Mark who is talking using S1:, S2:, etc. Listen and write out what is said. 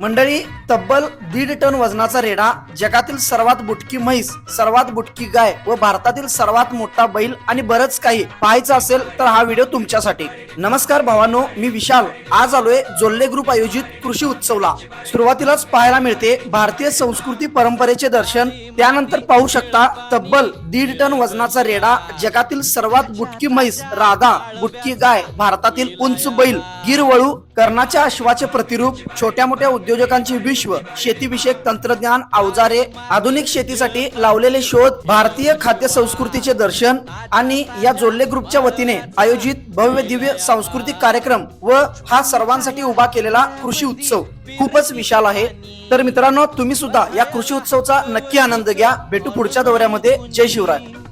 S1: मंडळी तब्बल दीड टन वजनाचा रेडा जगातील सर्वात बुटकी म्हैस सर्वात बुटकी गाय व भारतातील सर्वात मोठा बैल आणि बरंच काही पाहायचं असेल तर हा व्हिडिओ तुमच्यासाठी. नमस्कार भावानो मी विशाल. आज आलोय जोल्ले ग्रुप आयोजित कृषी उत्सवला. सुरुवातीलाच पाहायला मिळते भारतीय संस्कृती परंपरेचे दर्शन त्यानंतर पाहू शकता तब्बल दीड टन वजनाचा रेडा जगातील सर्वात बुटकी म्हैस राधा बुटकी गाय भारतातील उंच बैल गिरवळू कर्णाच्या अश्वाचे प्रतिरूप छोट्या मोठ्या उद्योजकांचे विश्व शेतीविषयक तंत्रज्ञान अवजारे आधुनिक शेतीसाठी लावलेले शोध भारतीय खाद्य संस्कृतीचे दर्शन आणि या जोडले ग्रुपच्या वतीने आयोजित भव्य दिव्य सांस्कृतिक कार्यक्रम व हा सर्वांसाठी उभा केलेला कृषी उत्सव. खूपच विशाल आहे. तर मित्रांनो तुम्ही सुद्धा या कृषी उत्सवचा नक्की आनंद आनंद घ्या. भेटू पुढच्या दौऱ्यामध्ये. जय शिवराय.